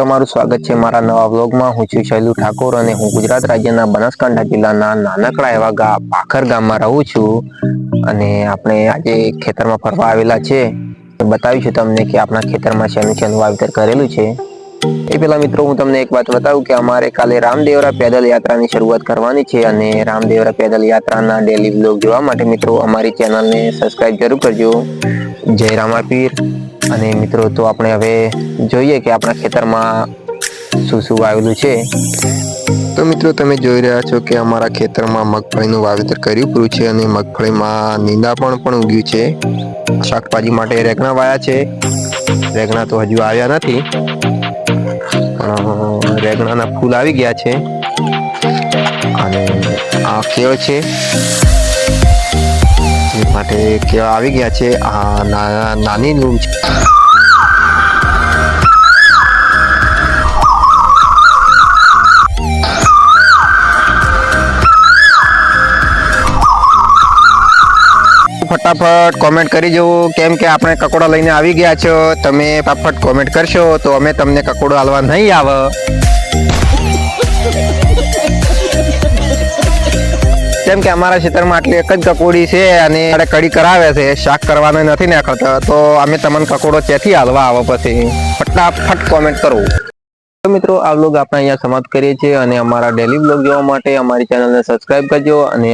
તમારું સ્વાગત છે મારા નવા વ્લોગમાં. હું છું શૈલુ ઠાકોર અને હું ગુજરાત રાજ્યના બનાસકાંઠા જિલ્લાના નાનકડા એવા ગા પાખર ગામમાં રહું છું. અને આપણે આજે ખેતરમાં ફરવા આવેલા છે. બતાવીશું તમને કે આપણા ખેતરમાં શેનું શેનું વાવેતર કરેલું છે. એ પેલા મિત્રો, હું તમને એક વાત બતાવું કે અમારે કાલે રામદેવરા પેદલ યાત્રાની શરૂઆત કરવાની છે અને રામદેવરા પેદલ યાત્રાના ડેલી વ્લોગ જોવા માટે મિત્રો, અમારી ચેનલને સબસ્ક્રાઇબ જરૂર કરજો. જય રામાપીર. અને મિત્રો, તો આપણે હવે જોઈએ કે આપણા ખેતરમાં શું શું વાવેલું છે. તો મિત્રો, તમે જોઈ રહ્યા છો કે અમારા ખેતરમાં મગફળીનું વાવેતર કર્યું પૂરું છે અને મગફળીમાં નીંદા પણ પણ ઉગ્યું છે. શાકભાજી માટે રેગણા વાયા છે. રેગણા તો હજુ આવ્યા નથી. પણ રેગણાના ફૂલ આવી ગયા છે. અને આ કેળ છે. માટે કેળ આવી ગયા છે, આ નાની લૂમ છે. ફટાફટ કોમેન્ટ કરી જવું કેમ કે આપણે કકોડા લઈને આવી ગયા છો, તમે ફટાફટ કોમેન્ટ કરશો, તો અમે તમને કકોડો હાલવા નહીં આવે. કેમ કે અમારા ક્ષેત્રમાં આટલી એક જ કકોડી છે અને કડી કરાવે છે. શાક કરવાનો નથી નાખતા. તો અમે તમને કકોડો ત્યાંથી હાલવા આવે પછી? ફટાફટ કોમેન્ટ કરો. તો મિત્રો, આ વ્લોગ આપણે અહીંયા સમાપ્ત કરીએ છીએ અને અમારા ડેલી વ્લોગ જોવા માટે અમારી ચેનલને સબસ્ક્રાઇબ કરજો અને